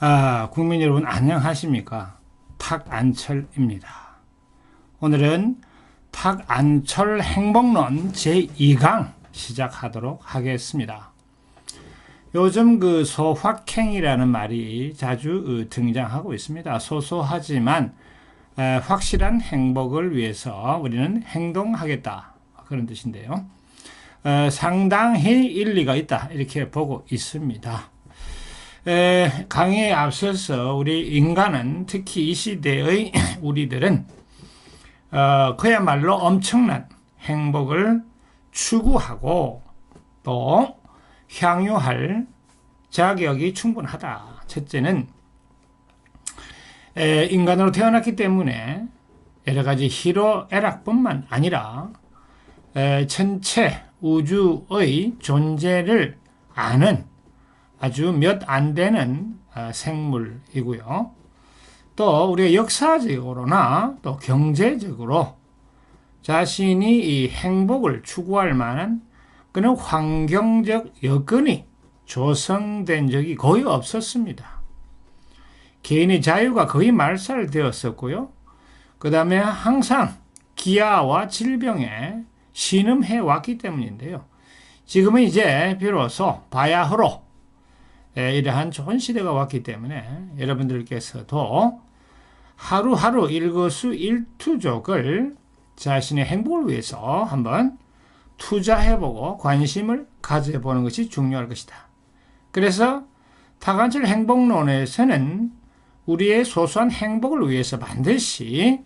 아, 국민 여러분 안녕하십니까? 탁안철입니다. 오늘은 탁안철 행복론 제2강 시작하도록 하겠습니다. 요즘 그 소확행이라는 말이 자주 어, 등장하고 있습니다. 소소하지만 확실한 행복을 위해서 우리는 행동하겠다. 그런 뜻인데요. 상당히 일리가 있다. 이렇게 보고 있습니다. 강의에 앞서서 우리 인간은 특히 이 시대의 우리들은 어, 그야말로 엄청난 행복을 추구하고 또 향유할 자격이 충분하다. 첫째는 인간으로 태어났기 때문에 여러 가지 희로 애락뿐만 아니라 전체 우주의 존재를 아는 아주 몇 안 되는 어, 생물이고요. 또 우리가 역사적으로나 또 경제적으로 자신이 이 행복을 추구할 만한 그런 환경적 여건이 조성된 적이 거의 없었습니다. 개인의 자유가 거의 말살되었었고요. 그 다음에 항상 기아와 질병에 신음해 왔기 때문인데요. 지금은 이제 비로소 바야흐로 이러한 좋은 시대가 왔기 때문에 여러분들께서도 하루하루 일거수 일투족을 자신의 행복을 위해서 한번 투자해보고 관심을 가져보는 것이 중요할 것이다. 그래서 타관철 행복론에서는 우리의 소소한 행복을 위해서 반드시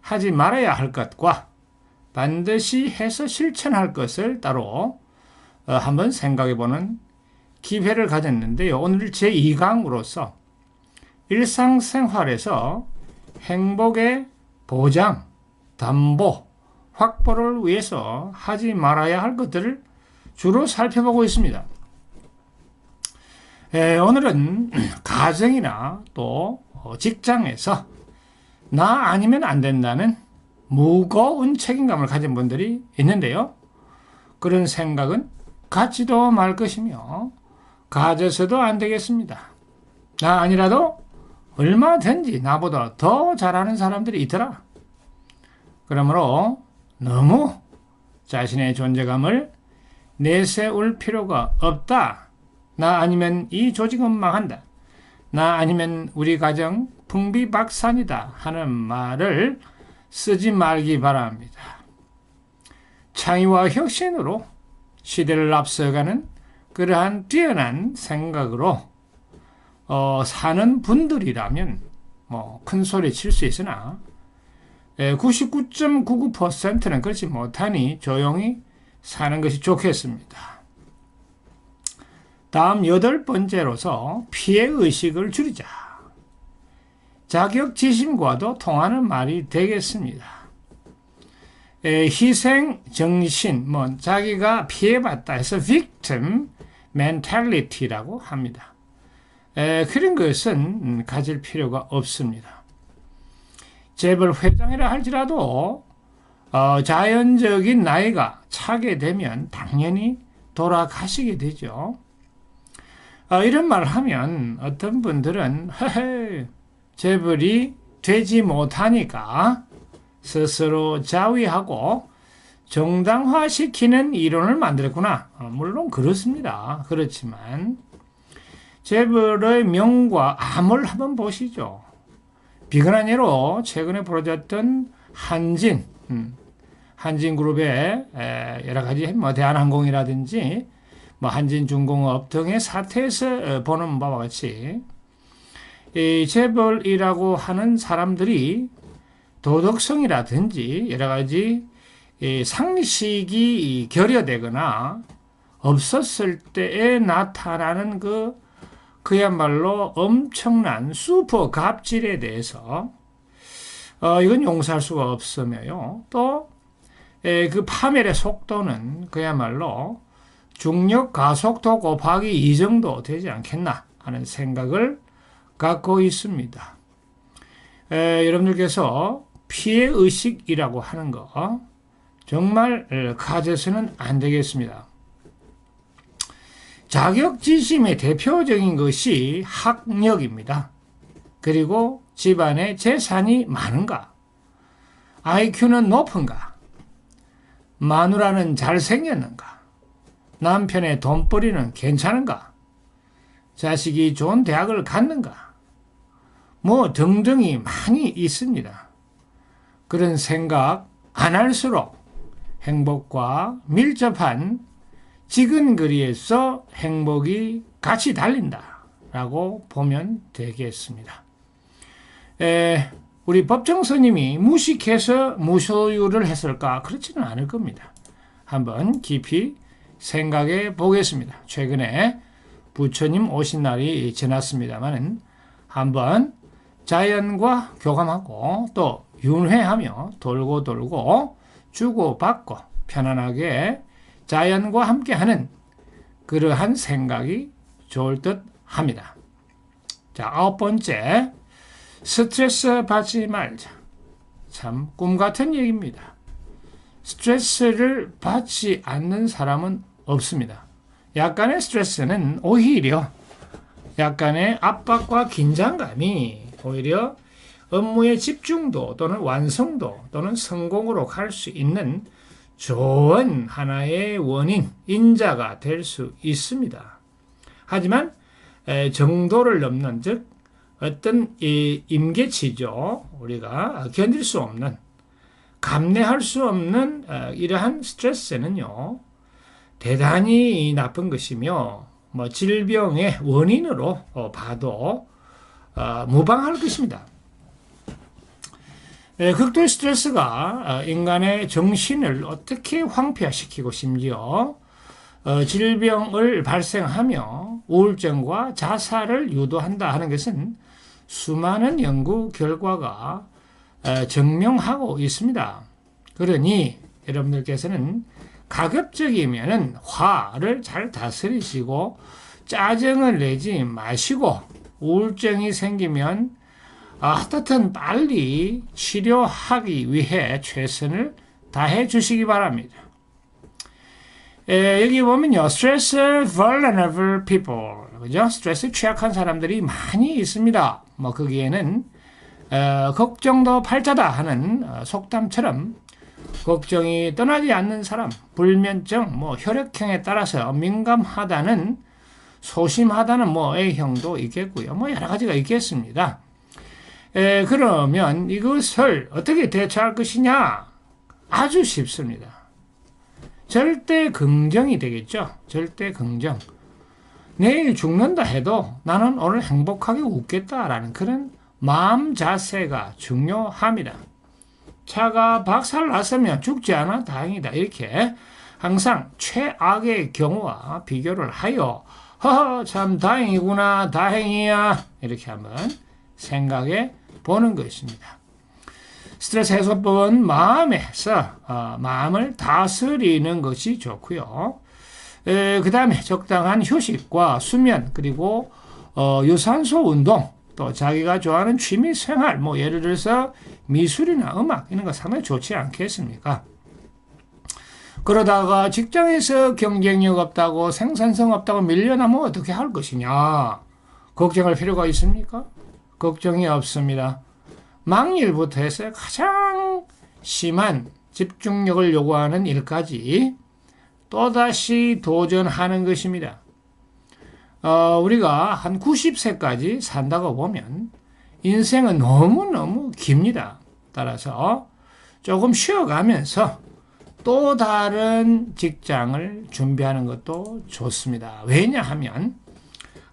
하지 말아야 할 것과 반드시 해서 실천할 것을 따로 어, 한번 생각해보는 기회를 가졌는데요. 오늘 제2강으로서 일상생활에서 행복의 보장, 담보, 확보를 위해서 하지 말아야 할 것들을 주로 살펴보고 있습니다. 에, 오늘은 가정이나 또 직장에서 나 아니면 안 된다는 무거운 책임감을 가진 분들이 있는데요. 그런 생각은 갖지도 말 것이며 가져서도 안 되겠습니다. 나 아니라도 얼마든지 나보다 더 잘하는 사람들이 있더라. 그러므로 너무 자신의 존재감을 내세울 필요가 없다. 나 아니면 이 조직은 망한다. 나 아니면 우리 가정 풍비박산이다 하는 말을 쓰지 말기 바랍니다. 창의와 혁신으로 시대를 앞서가는 그러한 뛰어난 생각으로 어, 사는 분들이라면 뭐 큰 소리 칠 수 있으나 99.99%는 그렇지 못하니 조용히 사는 것이 좋겠습니다. 다음 여덟 번째로서 피해 의식을 줄이자. 자격지심과도 통하는 말이 되겠습니다. 희생 정신, 뭐 자기가 피해봤다 해서 victim mentality라고 합니다. 에, 그런 것은 가질 필요가 없습니다. 재벌 회장이라 할지라도 어, 자연적인 나이가 차게 되면 당연히 돌아가시게 되죠. 어, 이런 말을 하면 어떤 분들은 헤헤 재벌이 되지 못하니까 스스로 자위하고 정당화시키는 이론을 만들었구나. 어, 물론 그렇습니다. 그렇지만 재벌의 명과 암을 한번 보시죠. 비근한 예로 최근에 벌어졌던 한진, 음, 한진그룹의 여러 가지 뭐 대한항공이라든지 뭐 한진중공업 등의 사태에서 어, 보는 바와 같이 이 재벌이라고 하는 사람들이 도덕성이라든지 여러 가지 상식이 결여되거나 없었을 때에 나타나는 그 그야말로 엄청난 슈퍼 갑질에 대해서 어, 이건 용서할 수가 없으며요. 또그 파멸의 속도는 그야말로 중력 가속도 곱하기 이 정도 되지 않겠나 하는 생각을 갖고 있습니다. 에, 여러분들께서 피해 의식이라고 하는 거 정말 가져서는 안 되겠습니다. 자격지심의 대표적인 것이 학력입니다. 그리고 집안에 재산이 많은가? IQ는 높은가? 마누라는 잘생겼는가? 남편의 돈벌이는 괜찮은가? 자식이 좋은 대학을 갔는가? 뭐 등등이 많이 있습니다. 그런 생각 안 할수록 행복과 밀접한 지근 거리에서 행복이 같이 달린다. 라고 보면 되겠습니다. 에, 우리 법정 스님이 무식해서 무소유를 했을까? 그렇지는 않을 겁니다. 한번 깊이 생각해 보겠습니다. 최근에 부처님 오신 날이 지났습니다만은 한번 자연과 교감하고 또 윤회하며 돌고 돌고 주고받고 편안하게 자연과 함께하는 그러한 생각이 좋을 듯 합니다. 자, 아홉 번째, 스트레스 받지 말자. 참, 꿈 같은 얘기입니다. 스트레스를 받지 않는 사람은 없습니다. 약간의 스트레스는 오히려 약간의 압박과 긴장감이 오히려 업무의 집중도 또는 완성도 또는 성공으로 갈 수 있는 좋은 하나의 원인, 인자가 될 수 있습니다. 하지만 정도를 넘는 즉 어떤 임계치죠. 우리가 견딜 수 없는 감내할 수 없는 어, 이러한 스트레스는요. 대단히 나쁜 것이며 뭐 질병의 원인으로 어, 봐도 어, 무방할 것입니다. 극도의 스트레스가 인간의 정신을 어떻게 황폐화시키고 심지어 질병을 발생하며 우울증과 자살을 유도한다 하는 것은 수많은 연구 결과가 증명하고 있습니다. 그러니 여러분들께서는 가급적이면 화를 잘 다스리시고 짜증을 내지 마시고 우울증이 생기면 하여튼 빨리 치료하기 위해 최선을 다해 주시기 바랍니다. 에, 여기 보면요, stress vulnerable people, 그죠? 스트레스 취약한 사람들이 많이 있습니다. 뭐 거기에는 어, 걱정도 팔자다 하는 어, 속담처럼 걱정이 떠나지 않는 사람, 불면증, 뭐 혈액형에 따라서 민감하다는 소심하다는 뭐 A형도 있겠고요. 뭐 여러 가지가 있겠습니다. 에, 그러면 이것을 어떻게 대처할 것이냐? 아주 쉽습니다. 절대 긍정이 되겠죠. 절대 긍정. 내일 죽는다 해도 나는 오늘 행복하게 웃겠다라는 그런 마음 자세가 중요합니다. 차가 박살 났으면 죽지 않아 다행이다. 이렇게 항상 최악의 경우와 비교를 하여 허허 참 다행이구나 다행이야 이렇게 한번 생각해 보는 것입니다. 스트레스 해소법은 마음에서 어, 마음을 다스리는 것이 좋고요. 그 다음에 적당한 휴식과 수면 그리고 어, 유산소 운동 또 자기가 좋아하는 취미 생활 뭐 예를 들어서 미술이나 음악 이런 거 상당히 좋지 않겠습니까? 그러다가 직장에서 경쟁력 없다고 생산성 없다고 밀려나면 어떻게 할 것이냐? 걱정할 필요가 있습니까? 걱정이 없습니다. 망일부터 해서 가장 심한 집중력을 요구하는 일까지 또다시 도전하는 것입니다. 어, 우리가 한 90세까지 산다고 보면 인생은 너무너무 깁니다. 따라서 조금 쉬어가면서 또 다른 직장을 준비하는 것도 좋습니다. 왜냐하면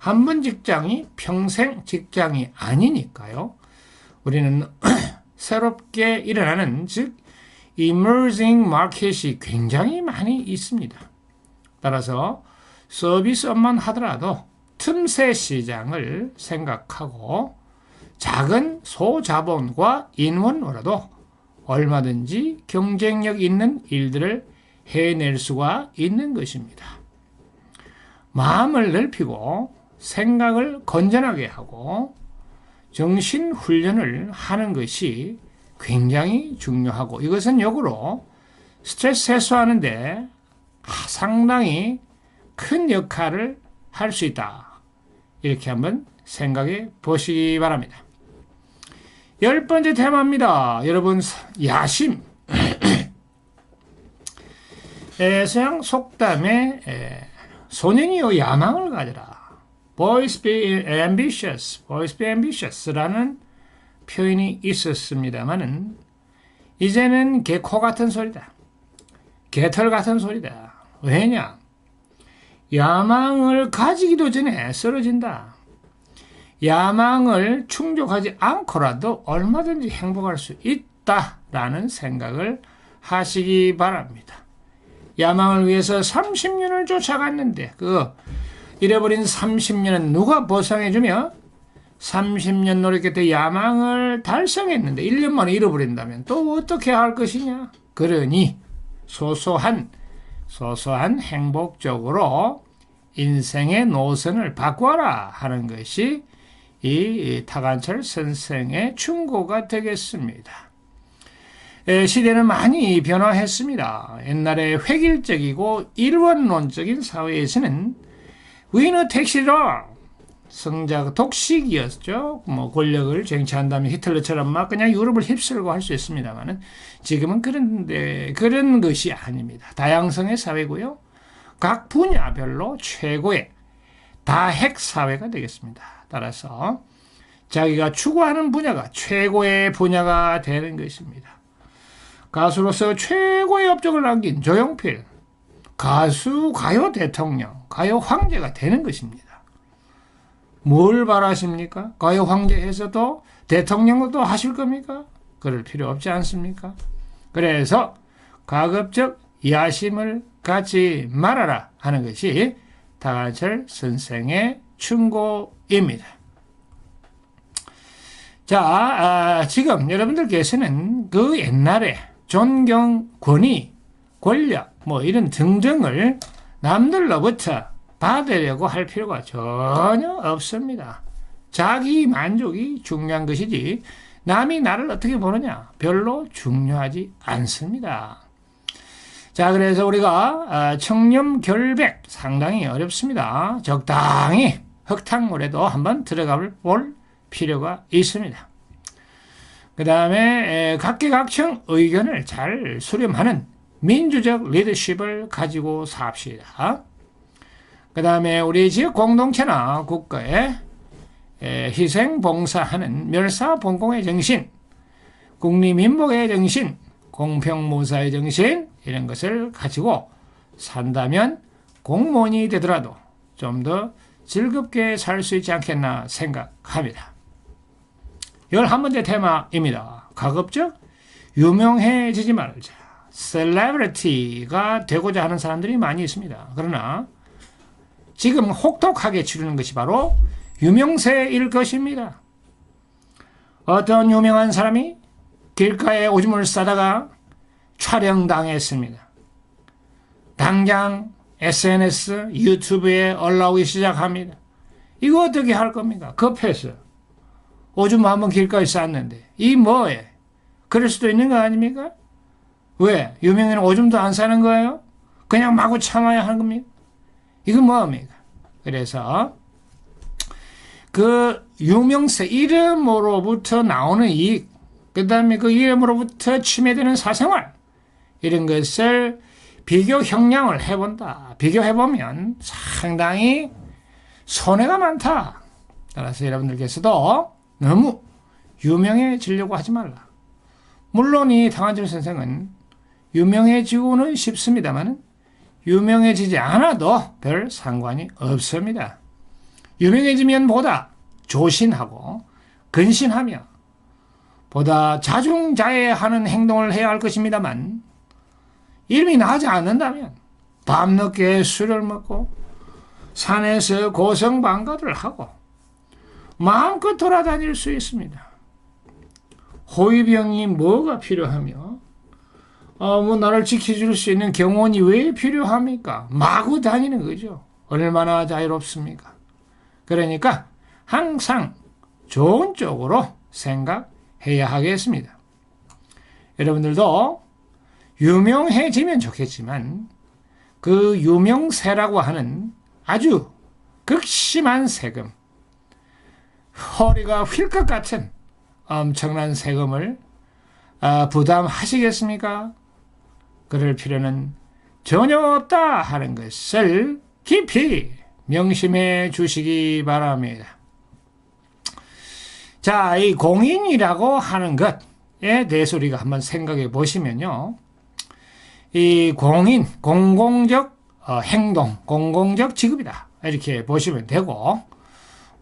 한 번 직장이 평생 직장이 아니니까요. 우리는 새롭게 일어나는 즉 emerging 마켓이 굉장히 많이 있습니다. 따라서 서비스업만 하더라도 틈새 시장을 생각하고 작은 소자본과 인원으로도 얼마든지 경쟁력 있는 일들을 해낼 수가 있는 것입니다. 마음을 넓히고 생각을 건전하게 하고 정신 훈련을 하는 것이 굉장히 중요하고 이것은 역으로 스트레스 해소하는데 상당히 큰 역할을 할 수 있다. 이렇게 한번 생각해 보시기 바랍니다. 열 번째 테마입니다. 여러분, 야심. 서양 속담에 소년이요 야망을 가져라. Boys be ambitious, boys be ambitious라는 표현이 있었습니다만은 이제는 개코 같은 소리다. 개털 같은 소리다. 왜냐? 야망을 가지기도 전에 쓰러진다. 야망을 충족하지 않고라도 얼마든지 행복할 수 있다라는 생각을 하시기 바랍니다. 야망을 위해서 30년을 쫓아갔는데 그 잃어버린 30년은 누가 보상해주며 30년 노력했던 야망을 달성했는데 1년 만에 잃어버린다면 또 어떻게 할 것이냐? 그러니 소소한 소소한 행복적으로 인생의 노선을 바꿔라 하는 것이 이 타관철 선생의 충고가 되겠습니다. 시대는 많이 변화했습니다. 옛날에 획일적이고 일원론적인 사회에서는 위너 택시로 성자 독식이었죠. 뭐 권력을 쟁취한 다면 히틀러처럼 막 그냥 유럽을 휩쓸고 할 수 있습니다만은 지금은 그런데 그런 것이 아닙니다. 다양성의 사회고요. 각 분야별로 최고의 다핵 사회가 되겠습니다. 따라서 자기가 추구하는 분야가 최고의 분야가 되는 것입니다. 가수로서 최고의 업적을 남긴 조용필, 가수, 가요 대통령, 가요 황제가 되는 것입니다. 뭘 바라십니까? 가요 황제에서도 대통령도 하실 겁니까? 그럴 필요 없지 않습니까? 그래서 가급적 야심을 갖지 말아라 하는 것이 다가철 선생의 충고입니다. 자, 아, 지금 여러분들께서는 그 옛날에 존경, 권위, 권력, 뭐 이런 등등을 남들로부터 받으려고 할 필요가 전혀 없습니다. 자기 만족이 중요한 것이지 남이 나를 어떻게 보느냐 별로 중요하지 않습니다. 자, 그래서 우리가 아, 청렴 결백 상당히 어렵습니다. 적당히 흙탕물에도 한번 들어가 볼 필요가 있습니다. 그 다음에 각계각층 의견을 잘 수렴하는 민주적 리더십을 가지고 삽시다. 그 다음에 우리 지역 공동체나 국가에 희생 봉사하는 멸사 봉공의 정신, 국리민복의 정신, 공평 무사의 정신 이런 것을 가지고 산다면 공무원이 되더라도 좀 더 즐겁게 살 수 있지 않겠나 생각합니다. 11번째 테마입니다. 가급적 유명해지지 말자. 셀레브리티가 되고자 하는 사람들이 많이 있습니다. 그러나 지금 혹독하게 치르는 것이 바로 유명세일 것입니다. 어떤 유명한 사람이 길가에 오줌을 싸다가 촬영당했습니다. 당장 SNS, 유튜브에 올라오기 시작합니다. 이거 어떻게 할 겁니까? 급해서. 오줌 한번 길가에 쌌는데 이 뭐에? 그럴 수도 있는 거 아닙니까? 왜? 유명인은 오줌도 안 싸는 거예요? 그냥 마구 참아야 하는 겁니까? 이건 뭐합니까? 그래서 그 유명세 이름으로부터 나오는 이익, 그 다음에 그 이름으로부터 침해되는 사생활 이런 것을 비교 형량을 해본다. 비교해보면 상당히 손해가 많다. 따라서 여러분들께서도 너무 유명해지려고 하지 말라. 물론 이 당한철 선생은 유명해지고는 싶습니다만 유명해지지 않아도 별 상관이 없습니다. 유명해지면 보다 조신하고 근신하며 보다 자중자애하는 행동을 해야 할 것입니다만 이름이 나지 않는다면 밤늦게 술을 먹고 산에서 고성방가를 하고 마음껏 돌아다닐 수 있습니다. 호위병이 뭐가 필요하며 어, 뭐 나를 지켜줄 수 있는 경원이 왜 필요합니까? 마구 다니는 거죠. 얼마나 자유롭습니까? 그러니까 항상 좋은 쪽으로 생각해야 하겠습니다. 여러분들도 유명해지면 좋겠지만 그 유명세라고 하는 아주 극심한 세금, 허리가 휠 것 같은 엄청난 세금을 아, 부담하시겠습니까? 그럴 필요는 전혀 없다 하는 것을 깊이 명심해 주시기 바랍니다. 자, 이 공인이라고 하는 것에 대해서 우리가 한번 생각해 보시면요. 이 공인, 공공적 어, 행동, 공공적 직업이다. 이렇게 보시면 되고,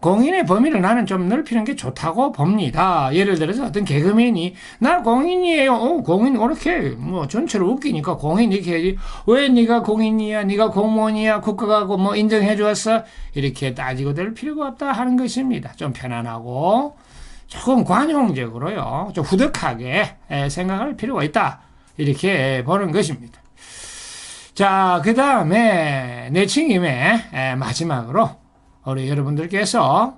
공인의 범위를 나는 좀 넓히는 게 좋다고 봅니다. 예를 들어서 어떤 개그맨이 나 공인이에요. 어, 공인 그렇게 뭐 전체로 웃기니까 공인 이렇게 해야지. 왜 네가 공인이야? 네가 공무원이야? 국가가 뭐 인정해 주었어? 이렇게 따지고 될 필요가 없다 하는 것입니다. 좀 편안하고 조금 관용적으로요. 좀 후덕하게 생각할 필요가 있다. 이렇게 보는 것입니다. 자, 그 다음에 내친김에 마지막으로 우리 여러분들께서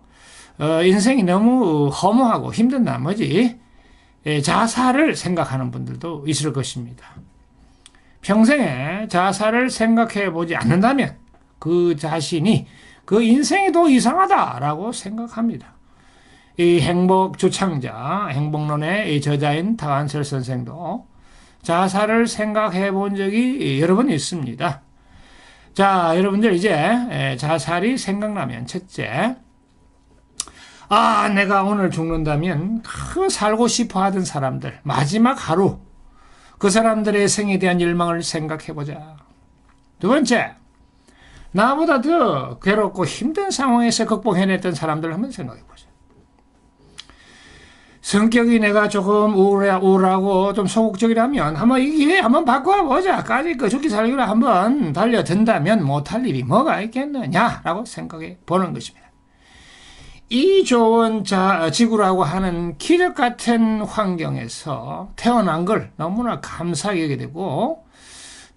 어, 인생이 너무 허무하고 힘든 나머지 예, 자살을 생각하는 분들도 있을 것입니다. 평생에 자살을 생각해 보지 않는다면 그 자신이 그 인생이 더 이상하다라고 생각합니다. 이 행복 주창자, 행복론의 저자인 타간철 선생도 자살을 생각해 본 적이 여러 번 있습니다. 자, 여러분들 이제 자살이 생각나면 첫째, 아, 내가 오늘 죽는다면 그 살고 싶어 하던 사람들, 마지막 하루, 그 사람들의 생에 대한 열망을 생각해 보자. 두 번째, 나보다 더 괴롭고 힘든 상황에서 극복해냈던 사람들 한번 생각해 보자. 성격이 내가 조금 우울해, 우울하고 좀 소극적이라면 한번 이게 한번 바꿔보자. 까짓 거 죽기 살기로 한번 달려든다면 못할 일이 뭐가 있겠느냐라고 생각해 보는 것입니다. 이 좋은 자, 지구라고 하는 기적 같은 환경에서 태어난 걸 너무나 감사하게 되고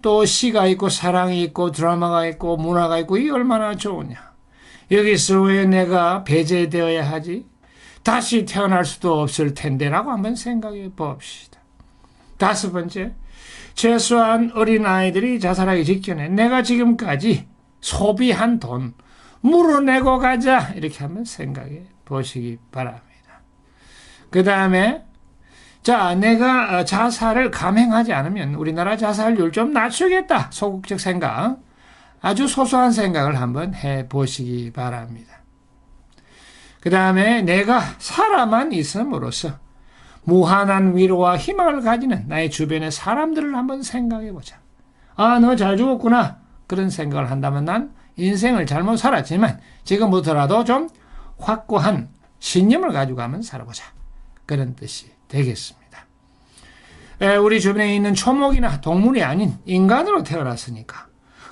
또 시가 있고 사랑이 있고 드라마가 있고 문화가 있고 이 얼마나 좋으냐. 여기서 왜 내가 배제되어야 하지? 다시 태어날 수도 없을 텐데라고 한번 생각해 봅시다. 다섯 번째, 최소한 어린아이들이 자살하기 직전에 내가 지금까지 소비한 돈 물어내고 가자 이렇게 한번 생각해 보시기 바랍니다. 그 다음에 자 내가 자살을 감행하지 않으면 우리나라 자살률 좀 낮추겠다 소극적 생각 아주 소소한 생각을 한번 해 보시기 바랍니다. 그 다음에 내가 살아만 있음으로써 무한한 위로와 희망을 가지는 나의 주변의 사람들을 한번 생각해 보자. 아, 너 잘 죽었구나. 그런 생각을 한다면 난 인생을 잘못 살았지만 지금부터라도 좀 확고한 신념을 가지고 가면 살아보자. 그런 뜻이 되겠습니다. 우리 주변에 있는 초목이나 동물이 아닌 인간으로 태어났으니까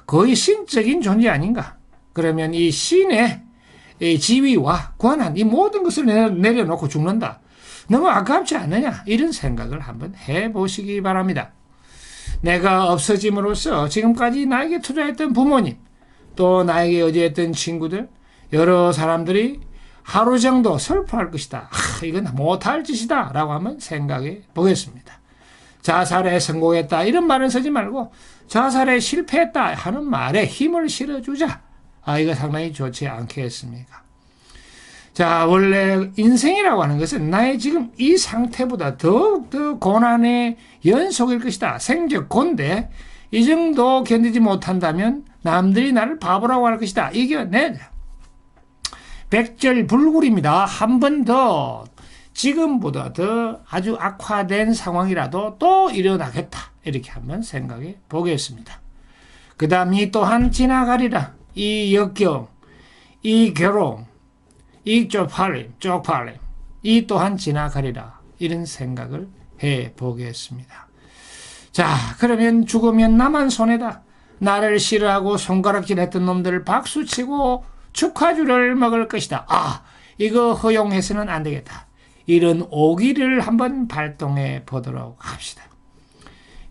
거의 신적인 존재 아닌가. 그러면 이 신의 지위와 권한 이 모든 것을 내려놓고 죽는다. 너무 아깝지 않느냐 이런 생각을 한번 해보시기 바랍니다. 내가 없어짐으로써 지금까지 나에게 투자했던 부모님 또 나에게 의지했던 친구들 여러 사람들이 하루 정도 슬퍼할 것이다. 아, 이건 못할 짓이다. 라고 한번 생각해 보겠습니다. 자살에 성공했다. 이런 말은 쓰지 말고 자살에 실패했다 하는 말에 힘을 실어주자. 아, 이거 상당히 좋지 않겠습니까? 자, 원래 인생이라고 하는 것은 나의 지금 이 상태보다 더욱더 고난의 연속일 것이다. 생적 곤데 이 정도 견디지 못한다면 남들이 나를 바보라고 할 것이다. 이겨내. 백절불굴입니다. 한 번 더 지금보다 더 아주 악화된 상황이라도 또 일어나겠다. 이렇게 한번 생각해 보겠습니다. 그 다음이 또한 지나가리라. 이 역경, 이 괴로움, 이 쪽팔림, 쪽팔림, 이 또한 지나가리라. 이런 생각을 해 보겠습니다. 자, 그러면 죽으면 나만 손해다. 나를 싫어하고 손가락질 했던 놈들을 박수치고 축하주를 먹을 것이다. 아, 이거 허용해서는 안 되겠다. 이런 오기를 한번 발동해 보도록 합시다.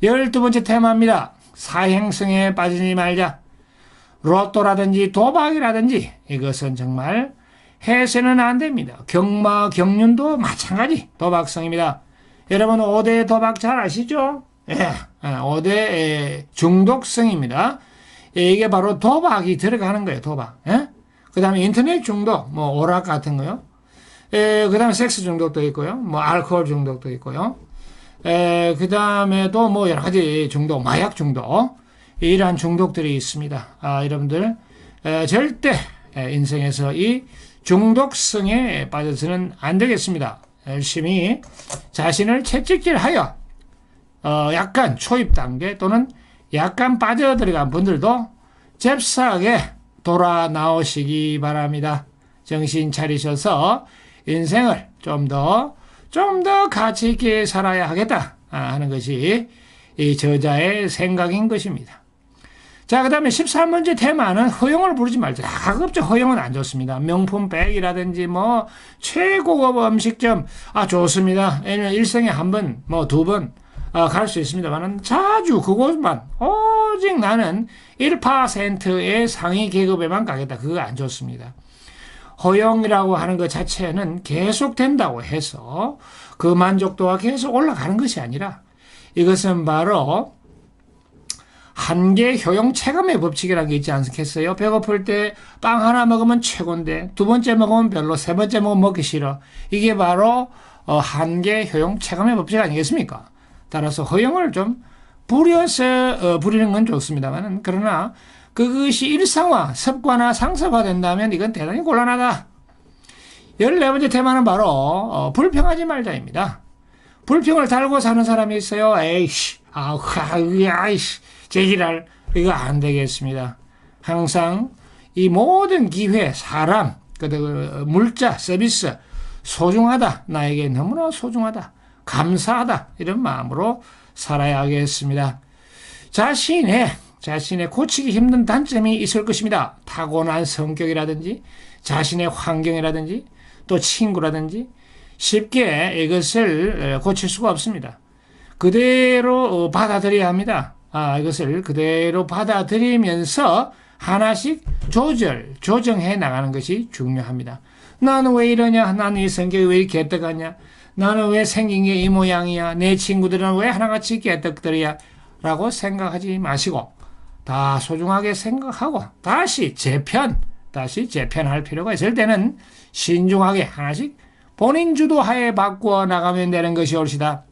열두 번째 테마입니다. 사행성에 빠지지 말자. 로또라든지 도박이라든지 이것은 정말 해서는 안 됩니다. 경마, 경륜도 마찬가지 도박성입니다. 여러분 5대 도박 잘 아시죠? 예, 5대 예, 중독성입니다. 예, 이게 바로 도박이 들어가는 거예요. 도박. 예? 그 다음에 인터넷 중독, 뭐 오락 같은 거요. 에, 그 다음에 섹스 중독도 있고요. 뭐 알코올 중독도 있고요. 에, 그 다음에도 뭐 여러 가지 중독, 마약 중독. 이러한 중독들이 있습니다. 아, 여러분들, 에, 절대 에, 인생에서 이 중독성에 빠져서는 안 되겠습니다. 열심히 자신을 채찍질하여 어, 약간 초입 단계 또는 약간 빠져들어간 분들도 잽싸게 돌아 나오시기 바랍니다. 정신 차리셔서 인생을 좀 더, 좀더 가치 있게 살아야 하겠다 하는 것이 이 저자의 생각인 것입니다. 자, 그 다음에 13번째 테마는 허용을 부르지 말자. 가급적 허용은 안 좋습니다. 명품 백이라든지 뭐 최고급 음식점, 아, 좋습니다. 왜냐면 일생에 한 번, 뭐 두 번, 어, 갈수 있습니다만은 자주 그곳만, 오직 나는 1%의 상위 계급에만 가겠다. 그거 안 좋습니다. 허용이라고 하는 것 자체는 계속된다고 해서 그 만족도가 계속 올라가는 것이 아니라 이것은 바로 한계 효용 체감의 법칙이라는 게 있지 않겠어요? 배고플 때 빵 하나 먹으면 최고인데 두 번째 먹으면 별로 세 번째 먹으면 먹기 싫어. 이게 바로 어, 한계 효용 체감의 법칙 아니겠습니까? 따라서 허용을 좀 부려서 어, 부리는 건 좋습니다만 그러나 그것이 일상화, 습관화, 상습화 된다면 이건 대단히 곤란하다. 14번째 테마는 바로 어, 불평하지 말자입니다. 불평을 달고 사는 사람이 있어요. 에이씨, 아우, 아이씨, 제기랄 이거 안 되겠습니다. 항상 이 모든 기회, 사람, 그 물자, 서비스 소중하다. 나에게 너무나 소중하다. 감사하다. 이런 마음으로 살아야 하겠습니다. 자신의 자신의 고치기 힘든 단점이 있을 것입니다. 타고난 성격이라든지 자신의 환경이라든지 또 친구라든지 쉽게 이것을 고칠 수가 없습니다. 그대로 받아들여야 합니다. 아, 이것을 그대로 받아들이면서 하나씩 조절, 조정해 나가는 것이 중요합니다. 나는 왜 이러냐? 나는 이 성격이 왜 이렇게 개떡하냐? 나는 왜 생긴 게 이 모양이야? 내 친구들은 왜 하나같이 개떡들이야? 라고 생각하지 마시고 다 소중하게 생각하고 다시 재편, 다시 재편할 필요가 있을 때는 신중하게 하나씩 본인 주도하에 바꾸어 나가면 되는 것이 옳시다.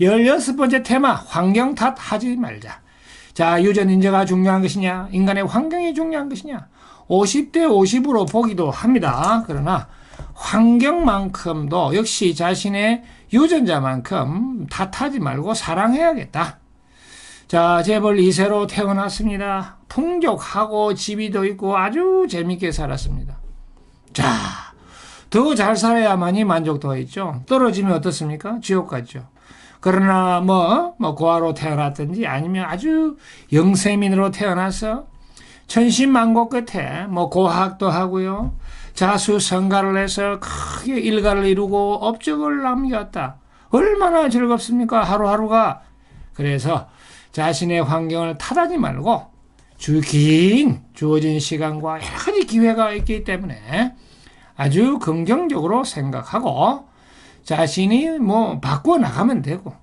16번째 테마, 환경 탓하지 말자. 자, 유전 인재가 중요한 것이냐, 인간의 환경이 중요한 것이냐, 50대 50으로 보기도 합니다. 그러나 환경만큼도 역시 자신의 유전자만큼 탓하지 말고 사랑해야겠다. 자, 재벌 2세로 태어났습니다. 풍족하고 집이도 있고 아주 재밌게 살았습니다. 자, 더 잘 살아야만이 만족도가 있죠. 떨어지면 어떻습니까? 지옥 같죠. 그러나 뭐, 뭐 고아로 태어났든지 아니면 아주 영세민으로 태어나서 천신만고 끝에 뭐 고학도 하고요. 자수성가를 해서 크게 일가를 이루고 업적을 남겼다. 얼마나 즐겁습니까? 하루하루가. 그래서 자신의 환경을 탓하지 말고 주긴 주어진 시간과 여러 가지 기회가 있기 때문에 아주 긍정적으로 생각하고 자신이 뭐 바꾸어 나가면 되고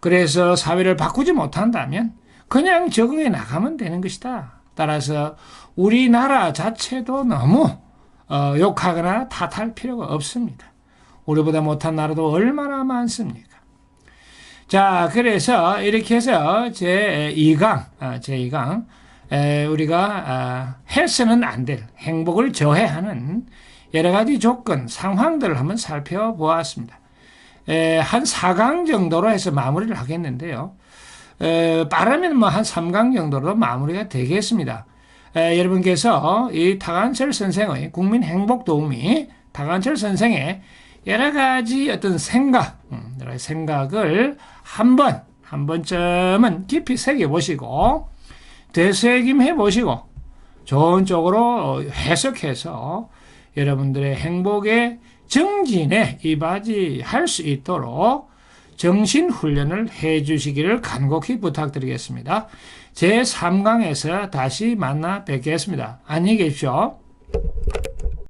그래서 사회를 바꾸지 못한다면 그냥 적응해 나가면 되는 것이다. 따라서 우리나라 자체도 너무 어, 욕하거나 탓할 필요가 없습니다. 우리보다 못한 나라도 얼마나 많습니까? 자, 그래서 이렇게 해서 제 2강, 아, 제 2강, 우리가 아, 해서는 안 될 행복을 저해하는 여러 가지 조건, 상황들을 한번 살펴보았습니다. 한 4강 정도로 해서 마무리를 하겠는데요. 빠르면 뭐 한 3강 정도로 마무리가 되겠습니다. 여러분께서 이 타간철 선생의 국민 행복 도우미 타간철 선생의 여러 가지 어떤 생각, 음, 여러 가지 생각을 한 번, 한 번쯤은 깊이 새겨보시고, 되새김해 보시고, 좋은 쪽으로 해석해서 여러분들의 행복의 정진에 이바지할 수 있도록 정신 훈련을 해 주시기를 간곡히 부탁드리겠습니다. 제 3강에서 다시 만나 뵙겠습니다. 안녕히 계십시오.